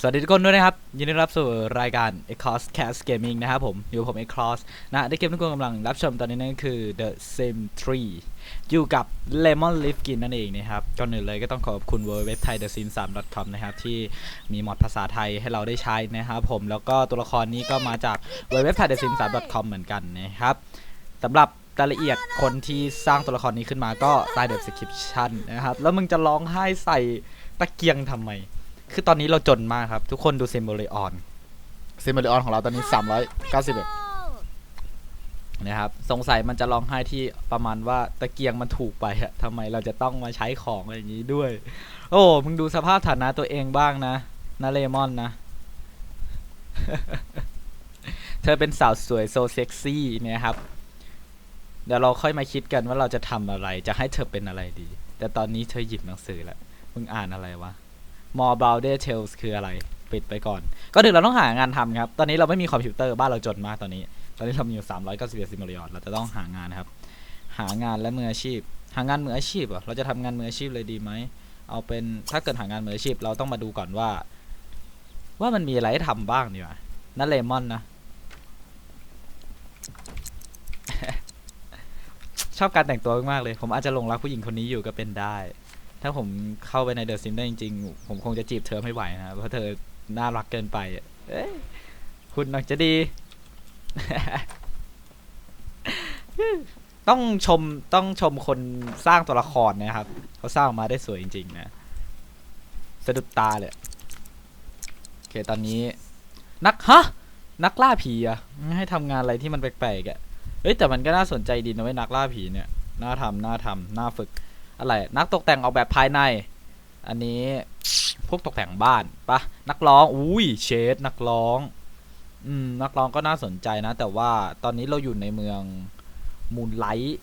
สวัสดีทุกคนด้วยนะครับ ยินดีต้อนรับสู่รายการ e c o s Cast Gaming นะครับผม อยู่ผม e c o s นะได้เกมทุกคนกำลังรับชมตอนนี้นั่นคือ The Sim 3 อยู่กับ Lemon Leaf Skin นั่นเองนะครับ ก่อนอื่นเลยก็ต้องขอบคุณเว็บไทย The Sim 3 com นะครับ ที่มีมอดภาษาไทยให้เราได้ใช้นะครับผมแล้วก็ตัวละครนี้ก็มาจากเว็บไทย The Sim 3 com เหมือนกันนะครับสำหรับ รายละเอียดคนที่สร้างตัวละครนี้ขึ้นมาก็ใต้ description นะครับ แล้วมึงจะร้องไห้ใส่ตะเกียงทำไม คือตอนนี้เราจนมากครับ ทุกคนดูเซมโบเลออนเซมโบเลออนของเราตอนนี้ 391นะครับ สงสัยมันจะร้องไห้ที่ประมาณว่าตะเกียงมันถูกไปอะทำไมเราจะต้องมาใช้ของอะไรอย่างนี้ด้วย โอ้ มึงดูสภาพฐานะตัวเองบ้างนะนะเลมอนนะเธอเป็นสาวสวยโซเซ็กซี่เนี่ยครับ เดี๋ยวเราค่อยมาคิดกันว่าเราจะทำอะไร จะให้เธอเป็นอะไรดี แต่ตอนนี้เธอหยิบหนังสือแล้วมึงอ่านอะไรวะ More b o u d e Tales คืออะไร ปิดไปก่อน ก็ถึงเราต้องหางานทำครับ ตอนนี้เราไม่มีคอมพิวเตอร์บ้านเราจนมากตอนนี้ ตอนนี้เรามีอยู่391ซิม i ลิออนเราจะต้องหางานครับ หางานและมืออาชีพ หางานมืออาชีพเหรอเราจะทำงานมืออาชีพเลยดีไหม เอาเป็นถ้าเกิดหางานมืออาชีพ เราต้องมาดูก่อนว่า ว่ามันมีอะไรให้ทำบ้างดีกว่านั่นเลมอนนะ ชอบการแต่งตัวมากๆเลย ผมอาจจะหลงรักผู้หญิงคนนี้อยู่ก็เป็นได้ ถ้าผมเข้าไปในเดอะซิมได้จริงๆ ผมคงจะจีบเธอไม่ไหวนะเพราะเธอน่ารักเกินไปเอ้ยคุณนักจะดี ต้องชมต้องชมคนสร้างตัวละครนะครับ เขาสร้างออกมาได้สวยจริง ๆ นะสะดุดตาเลยโอเคตอนนี้ นักฮะ นักล่าผีอะให้ทำงานอะไรที่มันแปลกๆอะ เฮ้ยแต่มันก็น่าสนใจดีนะเว้ยนักล่าผีเนี่ยน่าทำน่าทำน่าฝึกอะไรนักตกแต่งออกแบบภายใน อันนี้พวกตกแต่งบ้านปะนักร้องอุ้ยเชดนักร้องอืมนักร้องก็น่าสนใจนะ แต่ว่าตอนนี้เราอยู่ในเมืองมูนไลท์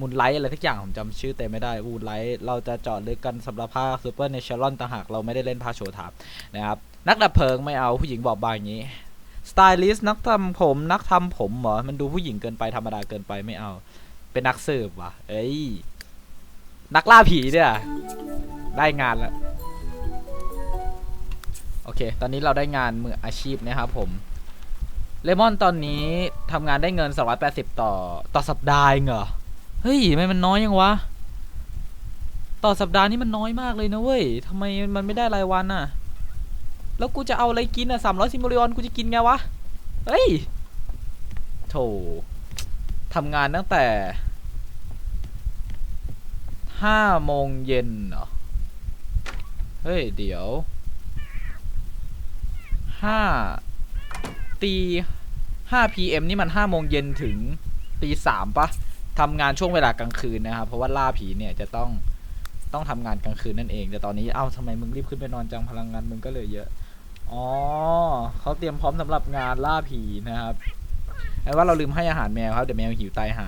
มูนไลท์อะไรทุกอย่างผมจำชื่อเต็มไม่ได้มูนไลท์เราจะเจอดลึกกันสำหรับภาคซูเปอร์เนชอรัลต่างหากเราไม่ได้เล่นภาคโชว์ถามนะครับนักดับเพลิงไม่เอาผู้หญิงบอกบางอย่างนี้ สไตลิสต์นักทำผม นักทำผมเหรอ มันดูผู้หญิงเกินไปธรรมดาเกินไปไม่เอา เป็นนักสืบว่ะเอ้ย นักล่าผีเนี่ยได้งานแล้ว โอเค ตอนนี้เราได้งานมืออาชีพนะครับผม เลมอนตอนนี้ทำงานได้เงิน 280 ต่อต่อสัปดาห์เหรอ เฮ้ยทำไมมันน้อยยังวะ ต่อสัปดาห์นี่มันน้อยมากเลยนะเว้ยทำไมมันไม่ได้รายวันน่ะ แล้วกูจะเอาอะไรกินอะ300ซิมโบลิออนกูจะกินไงวะ เฮ้ยโถทำงานตั้งแต่ห้าโมงเย็นเหรอ เฮ้ย เดี๋ยวห้าตีห้า PM นี่มันห้าโมงเย็นถึงตีสามปะทำงานช่วงเวลากลางคืนนะครับ เพราะว่าล่าผีเนี่ยจะต้องต้องทำงานกลางคืนนั่นเอง แต่ตอนนี้เอ้าทำไมมึงรีบขึ้นไปนอนจังพลังงานมึงก็เลยเยอะ อ๋อเขาเตรียมพร้อมสำหรับงานล่าผีนะครับไอ้ว่าเราลืมให้อาหารแมวครับเดี๋ยวแมวหิวตายหา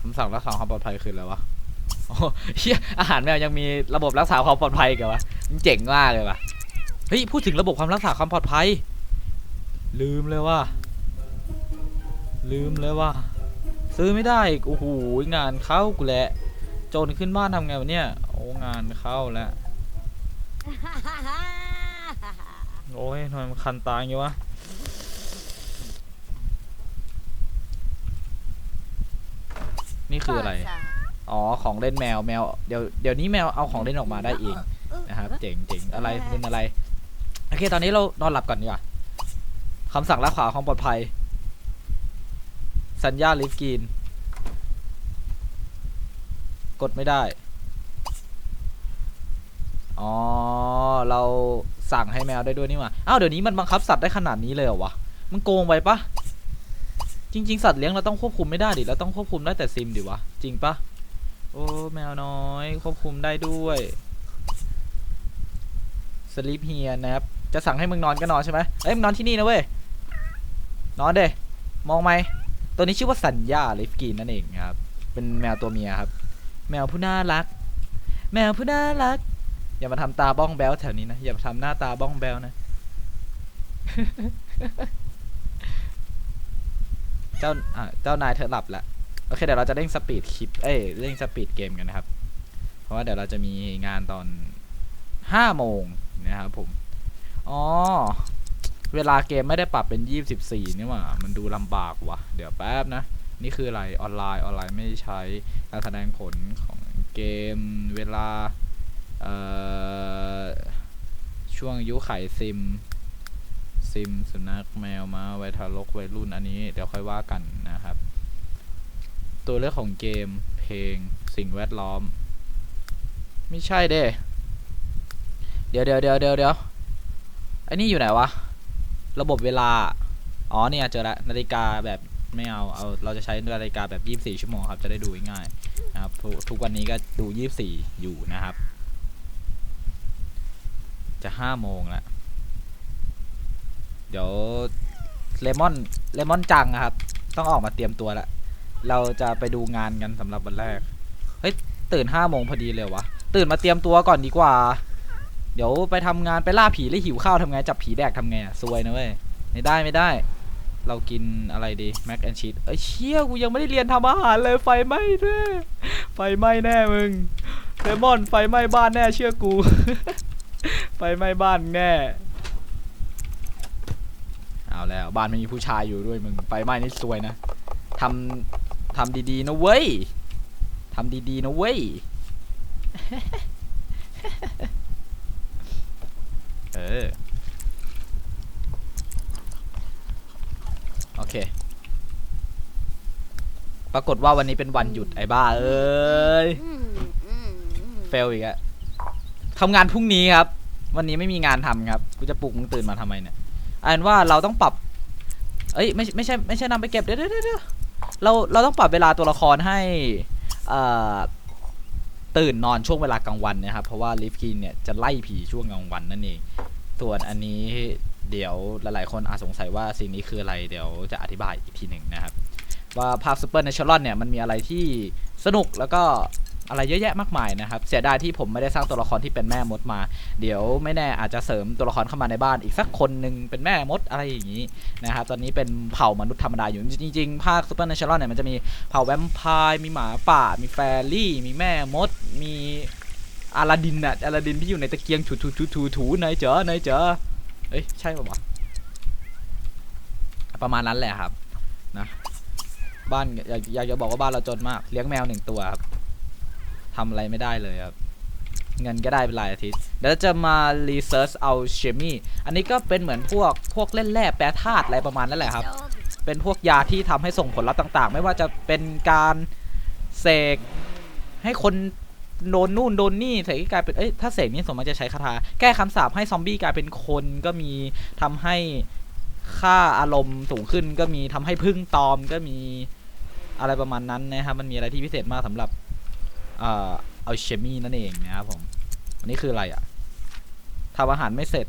คำสั่งรักษาความปลอดภัยคืออะไรวะโอ้เฮียอาหารแมวยังมีระบบรักษาความปลอดภัยกันวะมันเจ๋งมากเลยวะเฮ้ยพูดถึงระบบความรักษาความปลอดภัย ลืมเลยว่า ลืมเลยว่า ซื้อไม่ได้อีกโอ้โหงานเข้ากูแหละโจรขึ้นบ้านทำไงวะเนี่ยโอ้งานเข้าแล้ว โอ้ยทำไมมันคันตาอย่างงี้วะ นี่คืออะไร อ๋อ ของเล่นแมวแมว เดี๋ยวเดี๋ยวนี้แมวเอาของเล่นออกมาได้เองนะครับ เจ๋งเจ๋งอะไรเป็นอะไร โอเค ตอนนี้เรานอนหลับก่อนดีกว่าคำสั่งรักษาความปลอดภัย สัญญาลิฟกีน กดไม่ได้ อ๋อ เราสั่งให้แมวได้ด้วยนี่หว่าอ้าวเดี๋ยวนี้มันบังคับสัตว์ได้ขนาดนี้เลยเหรอวะ มันโกงไปปะจริง ๆ สัตว์เลี้ยงเราต้องควบคุมไม่ได้ดิเราต้องควบคุมได้แต่ซิมดิวะ จริงปะโอ้แมวน้อย ควบคุมได้ด้วยสลิปเฮียนะครับ จะสั่งให้มึงนอนก็นอนใช่ไหมเอ้ยมึงนอนที่นี่นะเว้ย นอนเด้มองไหม ตัวนี้ชื่อว่าสัญญาลิฟกินนั่นเองครับ เป็นแมวตัวเมียครับ แมวผู้น่ารัก แมวผู้น่ารัก อย่ามาทำตาบ้องแบวแถวนี้นะ อย่ามาทำหน้าตาบ้องแบวนะ เจ้าอ่าเจ้านายเธอหลับแล้วโโอเคเดี๋ยวเราจะเร่งสปีดคลิป เอ้ยเร่งสปีดเกมกันนะครับ เพราะว่าเดี๋ยวเราจะมีงานตอนห้าโมงนะครับผม อ๋อ เวลาเกมไม่ได้ปรับเป็นยี่สิบสี่นี่หว่า มันดูลำบากว่ะ เดี๋ยวแป๊บนะ นี่คืออะไรออนไลน์ออนไลน์ไม่ใช้การแสดงผลของเกมเวลาเอ่อ ช่วงยุไขซิม ซิมสุนัขแมวมาไวทารกวัยรุ่นอันนี้เดี๋ยวค่อยว่ากันนะครับ ตัวเลือกของเกมเพลงสิ่งแวดล้อม ไม่ใช่เด้เดี๋ยวเดี๋ยวเดี๋ยวเดี๋ยวเดี๋ยวไอ้นี่อยู่ไหนวะ ระบบเวลา อ๋อเนี่ยเจอล้วนาฬิกาแบบไม่เอา เอา เราจะใช้นาฬิกาแบบ 24 ชั่วโมงครับ จะได้ดูง่ายนะครับ ทุกทุกวันนี้ก็ดู 24 อยู่นะครับ จะ5โมงแล้ว เดี๋ยวเลมอนเลมอนจังอะครับ ต้องออกมาเตรียมตัวแล้ว เราจะไปดูงานกันสำหรับวันแรก เฮ้ย ตื่นห้าโมงพอดีเลยวะ ตื่นมาเตรียมตัวก่อนดีกว่า เดี๋ยวไปทำงานไปล่าผีแล้วหิวข้าวทำไง จับผีแดกทำไงอะซวยนะเว้ย ไม่ได้ไม่ได้ เรากินอะไรดีแม็กแอนชีสเอ้ยเชี่ยกูยังไม่ได้เรียนทำอาหารเลยไฟไหม้ด้วยไฟไหม้แน่มึงเลมอนไฟไหม้บ้านแน่เชื่อกู ไฟไหม้บ้านแน่ เอาแล้วบ้านไม่มีผู้ชายอยู่ด้วยมึงไฟไหม้นี่ซวยนะทำทำดีๆนะเว้ยทำดีๆนะเว้ยเออโอเค ปรากฏว่าวันนี้เป็นวันหยุดไอ้บ้าเอ้ยเฟลอีกอะทำงานพรุ่งนี้ครับ วันนี้ไม่มีงานทำครับ กูจะปลุกมึงตื่นมาทำไมเนี่ยอ่านว่าเราต้องปรับ เอ้ยไม่ไม่ใช่ไม่ใช่นำไปเก็บเดี๋ยวเดี๋ยวเดี๋ยวเราเราต้องปรับเวลาตัวละครให้อ่อตื่นนอนช่วงเวลากลางวันนะครับ เพราะว่าลิฟกินเนี่ยจะไล่ผีช่วงกลางวันนั่นเอง ส่วนอันนี้เดี๋ยวหลายๆคนอาจสงสัยว่าสิ่งนี้คืออะไรเดี๋ยวจะอธิบายอีกทีหนึ่งนะครับ ว่าภาคซูเปอร์เนชอรัลเนี่ยมันมีอะไรที่สนุกแล้วก็ อะไรเยอะแยะมากมายนะครับ เสียดายที่ผมไม่ได้สร้างตัวละครที่เป็นแม่มดมา เดี๋ยวไม่แน่อาจจะเสริมตัวละครเข้ามาในบ้านอีกสักคนหนึ่งเป็นแม่มดอะไรอย่างนี้นะครับ ตอนนี้เป็นเผ่ามนุษย์ธรรมดาอยู่ จริงๆ ภาคซูเปอร์เนเชอรัลเนี่ยมันจะมีเผ่าแวมไพร์มีหมาป่า มีแฟรี่ มีแม่มด มีอาลาดินอะอาลาดินที่อยู่ในตะเกียงถูถูถูถูถูนายเจอนายเจอเอ้ยใช่ป่าวะประมาณนั้นแหละครับนะบ้านอยากอยากจะบอกว่าบ้านเราจนมาก เลี้ยงแมวหนึ่งตัวครับ ทำอะไรไม่ได้เลยครับ เงินก็ได้เป็นรายอาทิตย์เดี๋ยวจะมารีเสิร์ชเอาเชมี่อันนี้ก็เป็นเหมือนพวกพวกเล่นแร่แปรธาตุอะไรประมาณนั้นแหละครับ เป็นพวกยาที่ทำให้ส่งผลลัพธ์ต่าง ๆ ไม่ว่าจะเป็นการเสกให้คนโดนนู่นโดนนี่เสกกลายเป็นเอ้ยถ้าเสกนี่สมมติจะใช้คาถาแก้คำสาปให้ซอมบี้กลายเป็นคนก็มีทำให้ค่าอารมณ์สูงขึ้นก็มีทำให้พึ่งตอมก็มีอะไรประมาณนั้นนะครับมันมีอะไรที่พิเศษมากสำหรับ เอ่อเอาเชมี่นั่นเองนะครับผมอันนี้คืออะไรอะทำอาหารไม่เสร็จ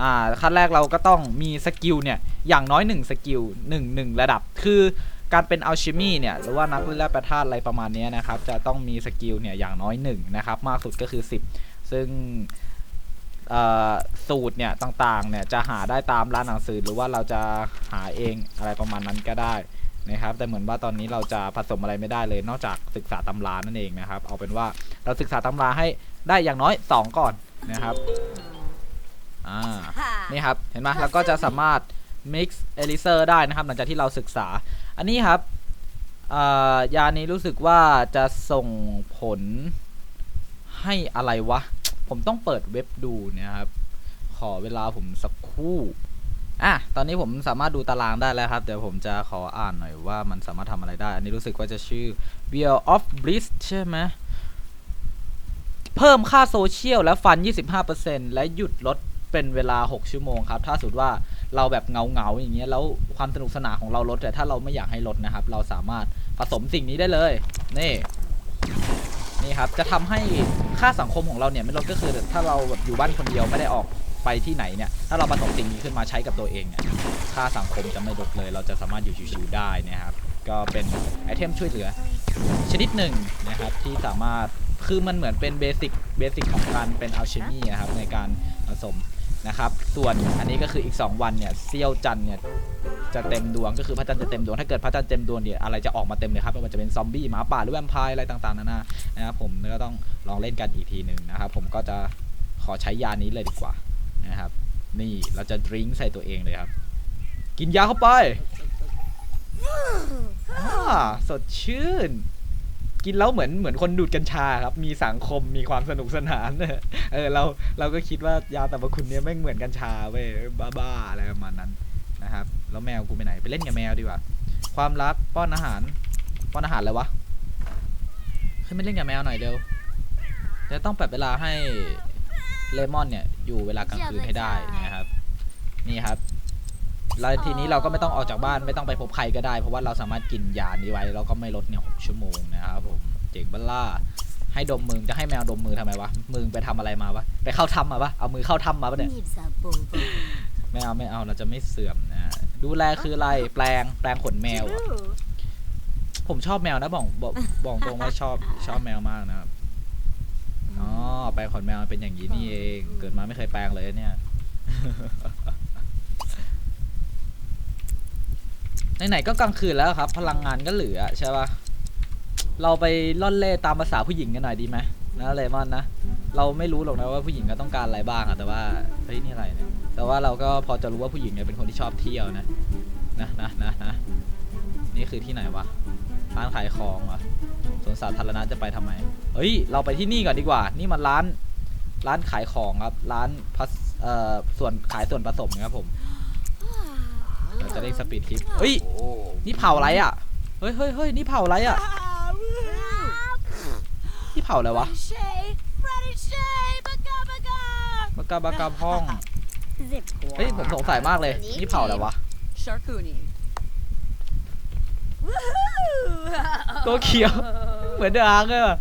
อ่าขั้นแรกเราก็ต้องมีสกิลเนี่ย อย่างน้อยหนึ่งสกิลหนึ่งหนึ่งระดับ คือการเป็นอัลชิมีเนี่ย หรือว่านักเล่นแร่แปรธาตุอะไรประมาณนี้นะครับ จะต้องมีสกิลเนี่ย อย่างน้อยหนึ่งนะครับ มากสุดก็คือ 10 ซึ่งสูตรเนี่ย ต่างๆ เนี่ย จะหาได้ตามร้านหนังสือหรือว่าเราจะหาเองอะไรประมาณนั้นก็ได้ นะครับแต่เหมือนว่าตอนนี้เราจะผสมอะไรไม่ได้เลย นอกจากศึกษาตำรานั่นเองนะครับ เอาเป็นว่าเราศึกษาตำราให้ได้อย่างน้อย 2 ก่อนนะครับอ่านี่ครับเห็นไหมแล้วก็จะสามารถ mix elixir ได้นะครับ หลังจากที่เราศึกษา อันนี้ครับอ่ายานี้รู้สึกว่าจะส่งผลให้อะไรวะ ผมต้องเปิดเว็บดูนะครับ ขอเวลาผมสักครู่ อะตอนนี้ผมสามารถดูตารางได้แล้วครับ เดี๋ยวผมจะขออ่านหน่อยว่ามันสามารถทำอะไรได้ อันนี้รู้สึกว่าจะชื่อ Wheel of Bliss ใช่ไหมเพิ่มค่าโซเชียลและฟัน 25%และหยุดลดเป็นเวลา 6 ชั่วโมงครับ ถ้าสมมติว่าเราแบบเงาเงาๆอย่างเงี้ย แล้วความสนุกสนานของเราลด แต่ถ้าเราไม่อยากให้ลดนะครับ เราสามารถผสมสิ่งนี้ได้เลย นี่ นี่ครับ จะทำให้ค่าสังคมของเราเนี่ยไม่ลดก็คือถ้าเราแบบอยู่บ้านคนเดียวไม่ได้ออก ไปที่ไหนเนี่ยถ้าเราผสมสิ่งนี้ขึ้นมาใช้กับตัวเองเนี่ยค่าสังคมจะไม่ลดเลย เราจะสามารถอยู่ชิวๆได้นะครับ ก็เป็นไอเทมช่วยเหลือ ชนิดหนึ่งนะครับที่สามารถคือมันเหมือนเป็นเบสิกเบสิกของการเป็นอัลเชมีนะครับในการผสมนะครับ ส่วนอันนี้ก็คืออีก 2 วันเนี่ยเซี่ยวจันเนี่ยจะเต็มดวงก็คือพระจันทร์จะเต็มดวงถ้าเกิดพระจันทร์เต็มดวงเนี่ยอะไรจะออกมาเต็มเลยครับไม่ว่าจะเป็นซอมบี้หมาป่าหรือแวมไพร์อะไรต่างๆนานานะครับผมก็ต้องลองเล่นกันอีกทีหนึ่งนะครับผมก็จะขอใช้ยานี้เลยดีกว่า นะครับ นี่เราจะดริงก์ใส่ตัวเองเลยครับ กินยาเข้าไปสดชื่น กินแล้วเหมือนเหมือนคนดูดกัญชาครับ มีสังคมมีความสนุกสนานเออเราเราก็คิดว่ายาแต่ละคุณเนี้ยแม่เหมือนกัญชาเว้ยบ้าๆอะไรประมาณนั้นนะครับ แล้วแมวกูไปไหนไปเล่นกับแมวดีกว่า ความรักป้อนอาหาร ป้อนอาหารเลยวะขึ้นไปเล่นกับแมวหน่อยเร็วจะต้องปรับเวลาให้ เลมอนเนี่ยอยู่เวลากลางคืนให้ได้นะครับ นี่ครับ แล้วทีนี้เราก็ไม่ต้องออกจากบ้านไม่ต้องไปพบใครก็ได้ เพราะว่าเราสามารถกินยานี้ไว้แล้วก็ไม่ลดเนี่ยหกชั่วโมงนะครับผมเจ๋งบัลล่าให้ดมมือจะให้แมวดมมือทำไมวะมือไปทำอะไรมาวะไปเข้าถ้ำมาปะเอามือเข้าถ้ำมาปะเนี่ยไม่เอาไม่เอาเราจะไม่เสื่อมนะดูแลคืออะไรแปลงแปลงขนแมว ผมชอบแมวนะบอกบอกบอกตรงว่าชอบชอบแมวมากนะครับ อ๋อแปลงขนแมวมันเป็นอย่างนี้นี่เอง เกิดมาไม่เคยแปลงเลยเนี่ย ไหนๆก็กลางคืนแล้วครับ พลังงานก็เหลือใช่ปะเราไปล่อนเล่ตามภาษาผู้หญิงกันหน่อยดีไหมนะเลมอนนะ เราไม่รู้หรอกนะว่าผู้หญิงก็ต้องการอะไรบ้างอะแต่ว่าเฮ้ยนี่อะไรเนี่ย แต่ว่าเราก็พอจะรู้ว่าผู้หญิงเนี่ยเป็นคนที่ชอบเที่ยวนะ นะนะนะนะนี่คือที่ไหนวะร้านขายของเหรอ สวนสาธารณะจะไปทำไม เฮ้ย เราไปที่นี่ก่อนดีกว่า นี่มันร้าน ร้านขายของครับ ร้านพัสเอ่อ ส่วนขายส่วนผสมครับผม เราจะได้สปีดคลิปเฮ้ย นี่เผาอะไรอะ เฮ้ยเฮ้ยเฮ้ยนี่เผาอะไรอะ นี่เผาอะไรวะ Shay, Freddy Shay, baga baga. บากาบากาพ้อง Zip. เฮ้ย ผมสงสัยมากเลย นี่เผาอะไรวะ Sharkuni. ตัวเขียว เหมือนเดอะอาร์กเลยว่ะ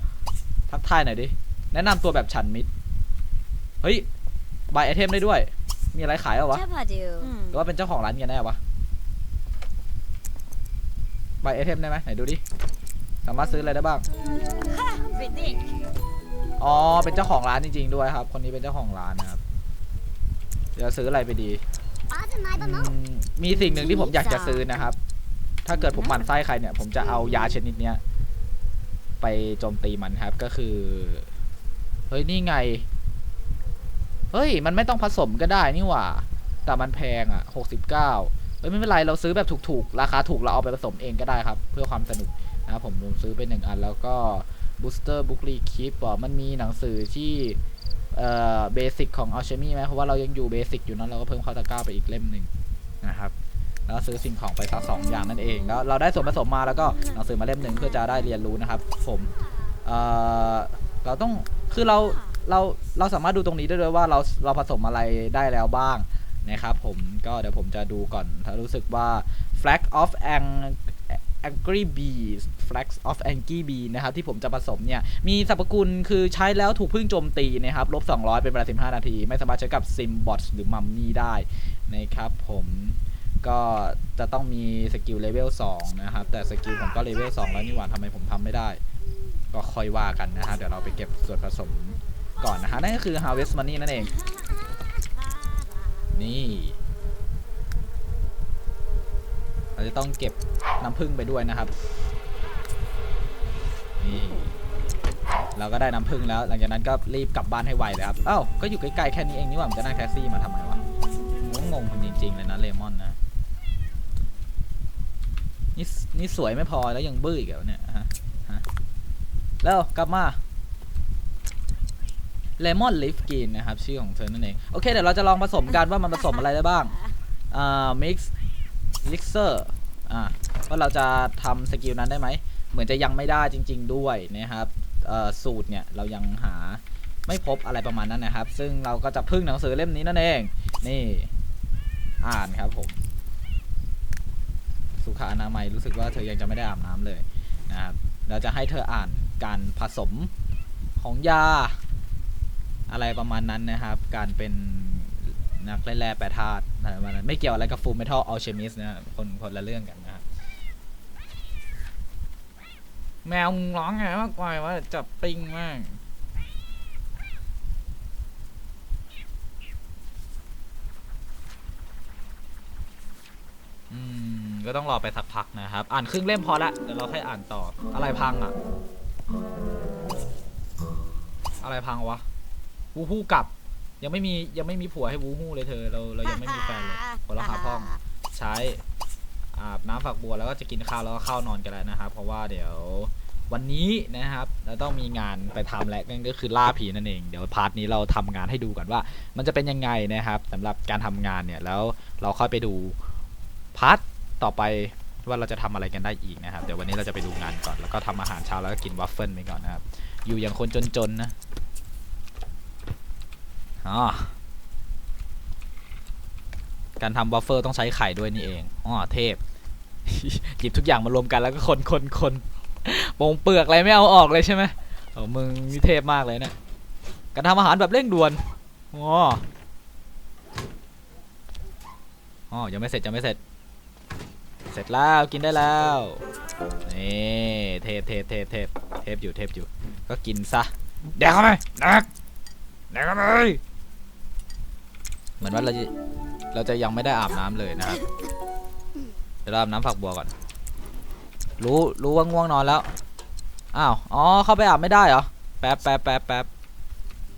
ทักทายหน่อยดิ แนะนำตัวแบบฉันมิด เฮ้ย บายไอเทมได้ด้วย มีอะไรขายเหรอวะ Jabadu. หรือว่าเป็นเจ้าของร้านกันแน่วะ บายไอเทมได้ไหมไหนดูดิ สามารถซื้ออะไรได้บ้าง Bidik. อ๋อ เป็นเจ้าของร้านจริงๆด้วยครับ คนนี้เป็นเจ้าของร้านนะครับ เดี๋ยวซื้ออะไรไปดี อืมมีสิ่งหนึ่งที่ผมอยากจะซื้อนะครับ ถ้าเกิดผมหมั่นไส้ใครเนี่ย ผมจะเอายาชนิดเนี้ย ไปโจมตีมันครับก็คือ เฮ้ย นี่ไง เฮ้ย มันไม่ต้องผสมก็ได้นี่หว่า แต่มันแพงอะหกสิบเก้าเฮ้ยไม่เป็นไรเราซื้อแบบถูกๆ ราคาถูกเราเอาไปผสมเองก็ได้ครับ เพื่อความสนุกนะครับผมผมซื้อไปหนึ่งอัน แล้วก็ booster book r e k e e p บอกมันมีหนังสือที่เอ่อเบสิกของ alchemy ไหมเพราะว่าเรายังอยู่เบสิกอยู่นั้นเราก็เพิ่มเข้าตะกร้าไปอีกเล่มหนึ่งนะครับ แล้วซื้อสิ่งของไปสักสองอย่างนั่นเองแล้วเราได้ส่วนผสมมาแล้วก็หนังสือมาเล่มหนึ่งเพื่อจะได้เรียนรู้นะครับ ผมเอ่อเราต้องคือเราเราเราสามารถดูตรงนี้ได้ด้วยว่าเราเราผสมอะไรได้แล้วบ้างนะครับผมก็เดี๋ยวผมจะดูก่อน ถ้ารู้สึกว่า flag of ang angry bees flag of angry bee นะครับ ที่ผมจะผสมเนี่ย มีสรรพคุณคือใช้แล้วถูกพึ่งโจมตีนะครับลบ200 เป็นเวลา15 นาที ไม่สามารถใช้กับซิมบอทหรือมัมมี่ได้นะครับผม ก็จะต้องมีสกิลเลเวล2นะครับ แต่สกิลผมก็เลเวล2แล้วนี่หว่าทำไมผมทำไม่ได้ ก็ค่อยว่ากันนะฮะ เดี๋ยวเราไปเก็บส่วนผสมก่อนนะฮะ นั่นก็คือ harvest money นั่นเอง นี่ เราจะต้องเก็บน้ำผึ้งไปด้วยนะครับ นี่ เราก็ได้น้ำผึ้งแล้ว หลังจากนั้นก็รีบกลับบ้านให้ไวเลยครับ เอ้า ก็อยู่ใกล้ๆแค่นี้เองนี่หว่ามันจะนั่งแท็กซี่มาทำไมวะงงงๆจริงๆเลยนะเลมอนนะ นี่นี่สวยไม่พอแล้วยังบื้ออีกเหรอเนี่ยฮะฮะแล้วกลับมาเลมอนลิฟกินนะครับ ชื่อของเธอนั่นเอง โอเค เดี๋ยวเราจะลองผสมกันว่ามันผสมอะไรได้บ้างอ่า mix elixir อ่าว่าเราจะทำสกิลนั้นได้ไหม เหมือนจะยังไม่ได้จริง ๆ ด้วยนะครับเอ่อสูตรเนี่ยเรายังหาไม่พบอะไรประมาณนั้นนะครับ ซึ่งเราก็จะพึ่งหนังสือเล่มนี้นั่นเอง นี่ อ่านครับผม สุขอนามัยรู้สึกว่าเธอยังจะไม่ได้อาบน้ำเลยนะครับเราจะให้เธออ่านการผสมของยาอะไรประมาณนั้นนะครับ การเป็นนักเล่นแร่แปรธาตุอะไรประมาณนั้นไม่เกี่ยวอะไรกับฟูลเมทัลอัลเชมิสนะคนคนละเรื่องกันนะครับแมวมึงร้องไงมากว่าว่าจับปิ้งมาก อืม ก็ต้องรอไปสักพักนะครับ อ่านครึ่งเล่มพอละเดี๋ยวเราค่อยอ่านต่ออะไรพังอะ อะไรพังวะวูฮู้กลับ ยังไม่มียังไม่มีผัวให้วูฮู้เลยเธอเราเรายังไม่มีแฟนเลยคนละหาห้องใช้อาบน้ำฝักบัวแล้วก็จะกินข้าวแล้วก็เข้านอนกันแล้วนะครับ เพราะว่าเดี๋ยววันนี้นะครับ เราต้องมีงานไปทำแล้วนั่นก็คือล่าผีนั่นเอง เดี๋ยวพาร์ทนี้เราทำงานให้ดูกันว่า มันจะเป็นยังไงนะครับสำหรับการทำงานเนี่ยแล้วเราค่อยไปดูพาร์ท ต่อไปว่าเราจะทำอะไรกันได้อีกนะครับ เดี๋ยววันนี้เราจะไปดูงานก่อน แล้วก็ทำอาหารเช้าแล้วก็กินวัฟเฟิลไปก่อนนะครับ อยู่อย่างคนจนๆนะอ๋อการทำวัฟเฟิลต้องใช้ไข่ด้วยนี่เองอ๋อเทพ หยิบทุกอย่างมารวมกันแล้วก็คนคนคนปงเปลือกอะไรไม่เอาออกเลยใช่ไหมโอ้มึงนี่เทพมากเลยเนะี่ยการทำอาหารแบบเร่งด่วนอ๋ออ๋อยังไม่เสร็จยังไม่เสร็จ เสร็จแล้วกินได้แล้วนี่เทพเทพเทพเทพเทพอยู่เทพอยู่ ก็กินซะแดกเข้าไปแดกแดกเข้าไปเหมือนว่าเราจะเราจะยังไม่ได้อาบน้ำเลยนะครับเดี๋ยวเราอาบน้ำฝักบัวก่อน รู้รู้ว่าง่วงนอนแล้วอ้าวอ๋อเข้าไปอาบไม่ได้เหรอแป๊บแป๊บแป๊บแป๊บ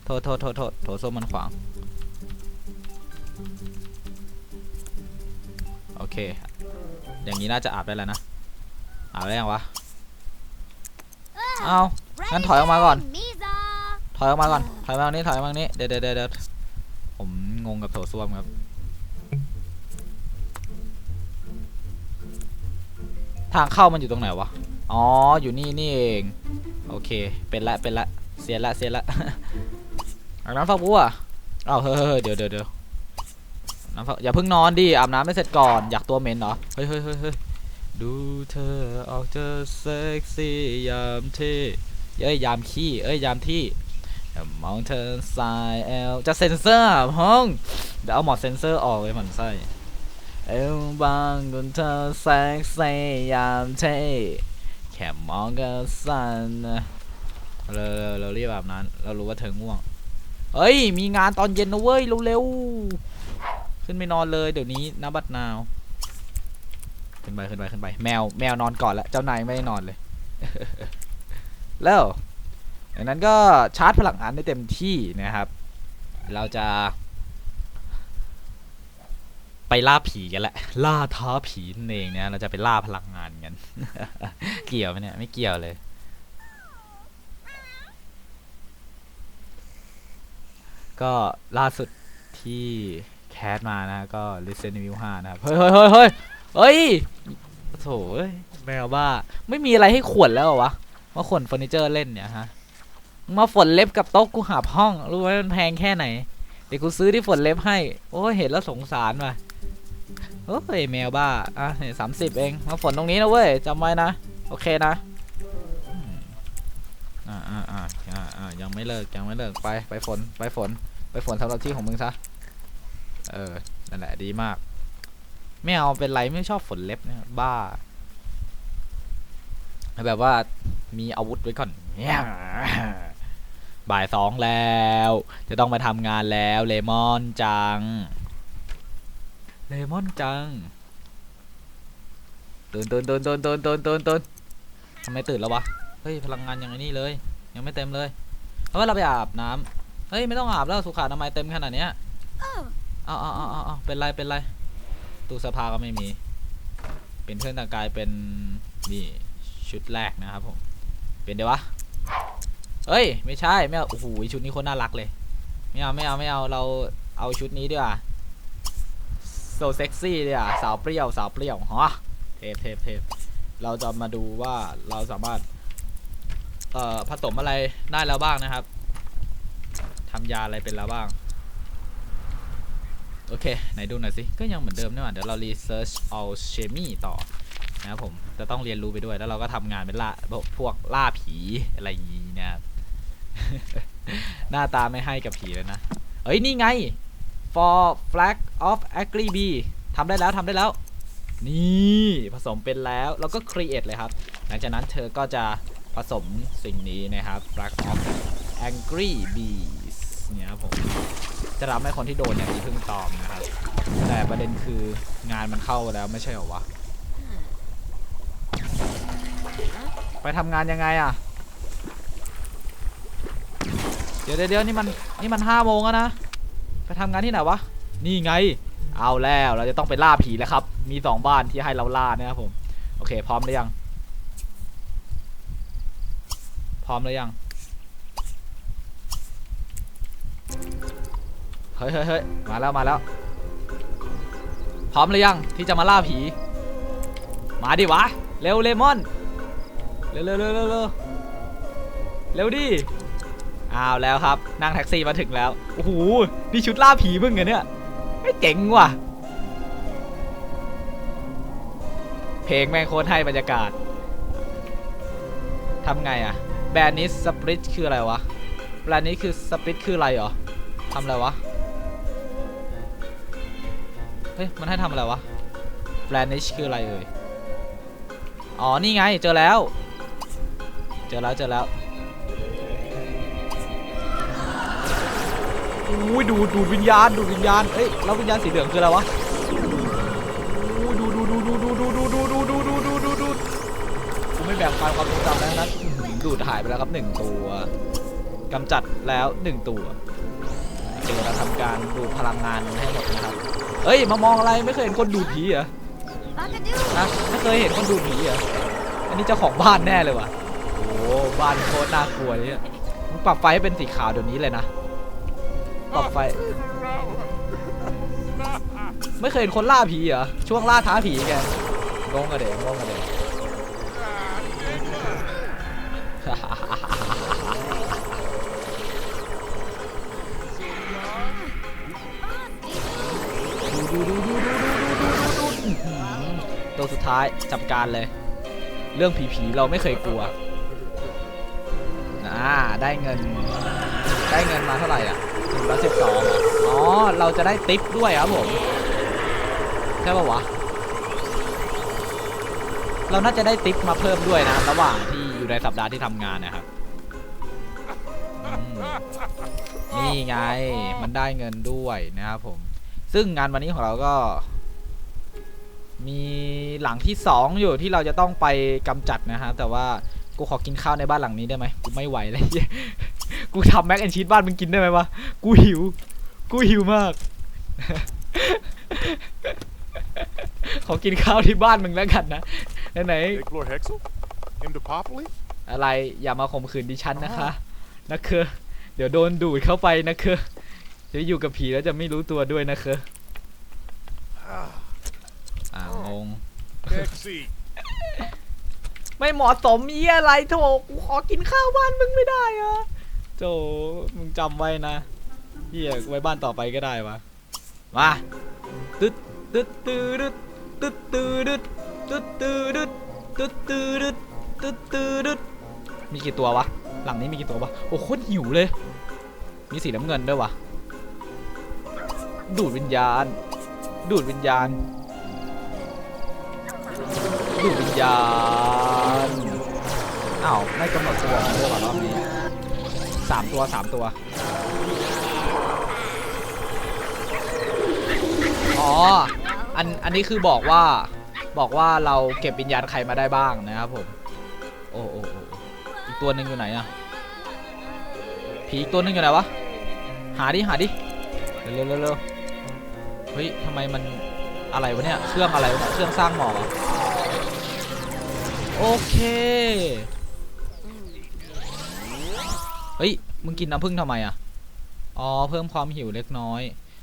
โทษโทษโทษโทษโถส้วมมันขวาง โอเค อย่างนี้น่าจะอาบได้แล้วนะอาบได้ยังวะเอางั้นถอยออกมาก่อน Misa. ถอยออกมาก่อน ถอยมาตรงนี้ ถอยมาตรงนี้เดี๋ยวเดี๋ยวเดี๋ยวเดี๋ยวผมงงกับโถส้วมครับ ทางเข้ามันอยู่ตรงไหนวะ อ๋อ อยู่นี่นี่เอง โอเค เป็นละ เป็นละ เสียละ เสียละอาบน้ำฝักบัวอ้าวเฮ้ยเฮ้ยเฮ้ยเดี๋ยวเดี๋ยวเดี๋ยว น้ำฝักอย่าเพิ่งนอนดิอาบน้ำไม่เสร็จก่อนอยากตัวเหม็นเหรอเฮ้ยเฮ้ยเฮ้ยเฮ้ยดูเธอออกจะเซ็กซี่ยามที่เอ้ยยามขี้เอ้ยยามที่มองเธอสายเอลจะเซ็นเซอร์อะพ้องเดี๋ยวเอาหมอดเซ็นเซอร์ออกเลยหมันไส้เอลบางกุนเธอแซกเซยามเท่แค่มองก็สั่นเราเราเรารีบแบบนั้น เรารู้ว่าเธอง่วงเฮ้ย มีงานตอนเย็นนะเว้ย เร็วๆ ขึ้นไปนอนเลยเดี๋ยวนี้นะบัดนาวขึ้นไปขึ้นไปขึ้นไป แมวแมวนอนก่อนแล้วเจ้านายไม่ได้นอนเลย แล้วดังนั้นก็ชาร์จพลังงานได้เต็มที่นะครับ เราจะ ไปล่าผีกันแหละล่าท้าผีนั่นเองเนี่ยเราจะไปล่าพลังงานกันเกี่ยวไหมเนี่ยไม่เกี่ยวเลยก็ล่าสุดที่ แคสมานะก็ Resident Evil 5 นะครับ เฮ้ยเฮ้ยเฮ้ยเฮ้ยเฮ้ยโถ่แมวบ้า ไม่มีอะไรให้ขวนแล้วเหรอวะ มาขวนเฟอร์นิเจอร์เล่นเนี่ยฮะ มาฝนเล็บกับโต๊ะกูหาบห้อง รู้ไหมมันแพงแค่ไหน เดี๋ยวกูซื้อที่ฝนเล็บให้ โอ้เห็นแล้วสงสารว่ะโอ้ยแมวบ้า อะสามสิบเอง มาฝนตรงนี้นะเว้ยจำไว้นะ โอเคนะอ่าอ่าอ่าอ่ายังไม่เลิกยังไม่เลิกไปไปฝนไปฝนไปฝนสำหรับที่ของมึงซะ เออ นั่นแหละดีมาก ไม่เอาเป็นไรไม่ชอบฝนเล็บเนี่ยบ้า แบบว่ามีอาวุธไว้ก่อนเนี่ยบ่ายสองแล้ว จะต้องไปทำงานแล้วเลมอนจัง เลมอนจังตื่นตื่นตื่นตื่นตื่นตื่นตื่นตื่นทำไมตื่นแล้ววะ เฮ้ยพลังงานอย่างนี้เลย ยังไม่เต็มเลยเอาไว้เราไปอาบน้ำเฮ้ยไม่ต้องอาบแล้วสุขาทำไมเต็มขนาดเนี้ย เอาเอาเอาเอาเอเป็นไรเป็นไรตู้เสื้อผ้าก็ไม่มี เป็นเครื่องแต่งกายเป็นนี่ชุดแรกนะครับผม เป็นเดี๋ยววะ เอ้ย ไม่ใช่ไม่เอาโอ้โหชุดนี้โคนน่ารักเลย ไม่เอาไม่เอาไม่เอาเราเอาชุดนี้ดีกว่าโซเซ็กซี่ดีกว่าสาวเปรี้ยวสาวเปรี้ยวฮะเทปเทปเทปเราจะมาดูว่าเราสามารถ เอ่อผสมอะไรได้แล้วบ้างนะครับทำยาอะไรเป็นแล้วบ้าง อเค ไหนดูหน่อยสิ ก็ยังเหมือนเดิมนี่หว่าเดี๋ยวเรา research all chemie ต่อนะครับผม จะต้องเรียนรู้ไปด้วย แล้วเราก็ทำงานเป็นล่าพวกพวกล่าผีอะไรอย่างงี้นะครับหน้าตาไม่ให้กับผีเลยนะ เอ้ย นี่ไง for flag of agree b ทำได้แล้วทำได้แล้ว นี่ผสมเป็นแล้วแล้วก็ create เลยครับ หลังจากนั้นเธอก็จะผสมสิ่งนี้นะครับ flag of angry bees เนี่ยครับผม จะรับให้คนที่โดนเนี่ยมีพึ่งตอมนะครับ แต่ประเด็นคืองานมันเข้าแล้วไม่ใช่เหรอวะ ไปทำงานยังไงอะเดี๋ยวเดี๋ยวเดี๋ยวนี่มันนี่มันห้าโมงแล้วนะ ไปทำงานที่ไหนวะ นี่ไง เอาแล้วเราจะต้องไปล่าผีแล้วครับ มีสองบ้านที่ให้เราล่านะครับผม โอเค พร้อมหรือยัง พร้อมหรือยัง เฮ้ยเฮ้ยเฮ้ยมาแล้วมาแล้ว พร้อมหรือยังที่จะมาล่าผี มาดิวะ เร็วเลมอน เร็วเร็วเร็วเร็วเร็วดิอ้าวแล้วครับ นั่งแท็กซี่มาถึงแล้ว โอ้โห นี่ชุดล่าผีมึงเหรอเนี่ยไม่เจ๋งว่ะ เพลงแม่งโคตรให้บรรยากาศทำไงอะแบรนด์นี้สปริตคืออะไรวะ แบรนด์นี้คือสปริตคืออะไรเหรอทำอะไรวะ เฮ้ย มันให้ทำอะไรวะแบรนด์นคืออะไรเอ่ย อ๋อ นี่ไง เจอแล้ว เจอแล้ว เจอแล้วอุ้ยดูดูวิญญาณดูวิญญาณเอ้ยแล้ววิญญาณสีเหลืองคืออะไรวะอุ้ยดูดูดูดูดูดูดูดูดูดูดูดูดูดูกูไม่แบ่งปันความทรงจำแล้วนั้นดูดหายไปแล้วครับหนึ่งตัวกำจัดแล้วหนึ่งตัวเดี๋ยวเราทำการดูดพลังงานให้หมดนะครับ เอ้ยมามองอะไรไม่เคยเห็นคนดูดผีเหรอ Buckadoo. นะไม่เคยเห็นคนดูดผีเหรออันนี้เจ้าของบ้านแน่เลยว่ะโอ้บ้านโคตรน่ากลัวเลยเนี่ยมึงปรับไฟให้เป็นสีขาวเดี๋ยวนี้เลยนะปรับไฟ ไม่เคยเห็นคนล่าผีเหรอช่วงล่าท้าผีแกงงกระเดงงงกระเดง ตัวสุดท้ายจับการเลย เรื่องผีๆเราไม่เคยกลัวอ่าได้เงิน ได้เงินมาเท่าไหร่อะหนึ่งร้อยสิบสองอ๋อ เราจะได้ติปด้วยครับผม ใช่ป่าวะ เราน่าจะได้ติปมาเพิ่มด้วยนะ ระหว่างที่อยู่ในสัปดาห์ที่ทำงานนะครับ นี่ไง มันได้เงินด้วยนะครับผม ซึ่งงานวันนี้ของเราก็ มีหลังที่สองอยู่ที่เราจะต้องไปกำจัดนะฮะ แต่ว่ากูขอกินข้าวในบ้านหลังนี้ได้ไหมกูไม่ไหวเลยเหี้ยกูทำแม็กแอนชีสบ้านมึงกินได้ไหมวะกูหิว กูหิวมาก ขอกินข้าวที่บ้านมึงแล้วกันนะไหน Iglor Hexel? M. DePopoli? ๆอะไรอย่ามาข่มขืนดิฉันนะคะนะเคอเดี๋ยวโดนดูดเข้าไปนะเคอเดี๋ยวอยู่กับผีแล้วจะไม่รู้ตัวด้วยนะเคออ่างง Taxi. ไม่เหมาะสมมียอะไรโถกูขอกินข้าวบ้านมึงไม่ได้อะโถมึงจำไว้นะเฮียไว้บ้านต่อไปก็ได้วะมาตึ๊ดตึ๊ดตึ๊ดตึ๊ดตึ๊ดตึ๊ดตึ๊ดตึ๊ดตึ๊ดตึ๊ดตึ๊ดตึ๊ดตึ๊ดมีกี่ตัววะหลังนี้มีกี่ตัววะโอ้โคตรหิวเลย มีสีน้ำเงินด้วยวะดูดวิญญาณ ดูดวิญญาณ ดูดวิญญาณอ้าวไม่กำหนดตัวเรื่องรอบนี้สามตัวสามตัว อ๋อ อัน อันนี้คือบอกว่า บอกว่าเราเก็บวิญญาณใครมาได้บ้างนะครับผม โอ้โอ้อีกตัวหนึ่งอยู่ไหนอะผีอีกตัวหนึ่งอยู่ไหนวะ หาดิ หาดิ เร็วเร็วเร็วเฮ้ยทำไมมันอะไรวะเนี่ย เครื่องอะไรวะเครื่องสร้างหมอกเหรอ โอเค เฮ้ย มึงกินน้ำผึ้งทำไมอะ อ๋อ เพิ่มความหิวเล็กน้อย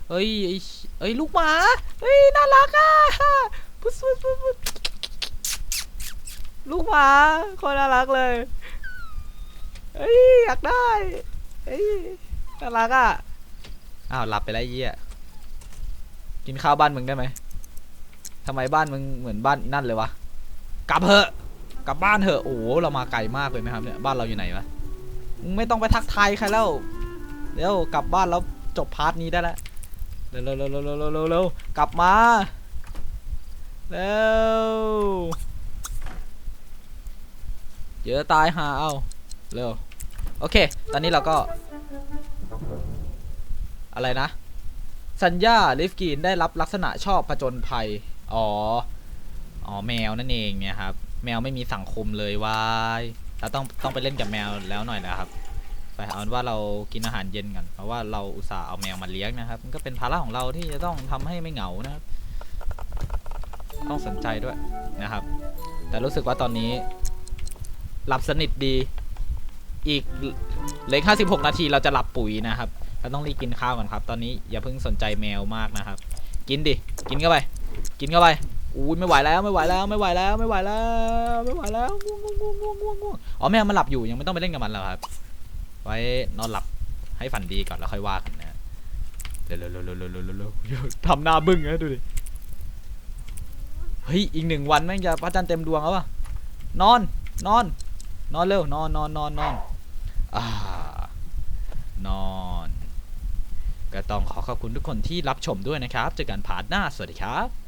เฮ้ยไอ้เชเฮ้ย ลูกหมา เฮ้ย น่ารักอะพุสพุสพุสลูกหมาคนน่ารักเลย เฮ้ย อยากได้ เฮ้ย น่ารักอะ อ้าว หลับไปแล้วยี่ยกินข้าวบ้านมึงได้ไหมทำไมบ้านมึงเหมือนบ้านนั่นเลยวะ กลับเถอะ กลับบ้านเถอะโอ้โหเรามาไกลมากเลยนะครับเนี่ยบ้านเราอยู่ไหนวะไม่ต้องไปทักทายใครแล้วเดี๋ยวกลับบ้านแล้วจบพาร์ทนี้ได้แล้วเร็วเร็วเร็วเร็วเร็วเร็วกลับมาเร็วเยอะตายหาเอาเร็วโอเค ตอนนี้เราก็ อะไรนะ สัญญาลิฟกีนได้รับลักษณะชอบผจญภัย อ๋อ อ๋อแมวนั่นเองเนี่ยครับ แมวไม่มีสังคมเลยวายเราต้องต้องไปเล่นกับแมวแล้วหน่อยนะครับ ไปเอาเป็นว่าเรากินอาหารเย็นกันเพราะว่าเราอุตส่าห์เอาแมวมาเลี้ยงนะครับ มันก็เป็นภาระของเราที่จะต้องทำให้ไม่เหงานะครับ ต้องสนใจด้วยนะครับ แต่รู้สึกว่าตอนนี้ หลับสนิทดี อีกเหลืออก56นาทีเราจะหลับปุ๋ยนะครับเราต้องรีบกินข้าวก่อนครับ ตอนนี้อย่าเพิ่งสนใจแมวมากนะครับ กินดิ กินเข้าไป กินเข้าไป อุ้ยไม่ไหวแล้วไม่ไหวแล้วไม่ไหวแล้วไม่ไหวแล้วไม่ไหวแล้วง่วงง่วงง่วงง่วงง่วงอ๋อแม่มันหลับอยู่ยังไม่ต้องไปเล่นกับมันแล้วครับ ไว้นอนหลับให้ฝันดีก่อนแล้วค่อยว่ากันนะเร็วเร็วเร็วเร็เร็เร็ทำหน้าบึ้งนะดูดิเฮ้ยอีกหนึ่งวันแม่งจะพระจันทร์เต็มดวงแล้วอะนอนนอน นอนเร็วนอนนอนนอนนอนอ่านอนก็ต้องขอขอบคุณทุกคนที่รับชมด้วยนะครับเจอกันพาร์ทหน้าสวัสดีครับ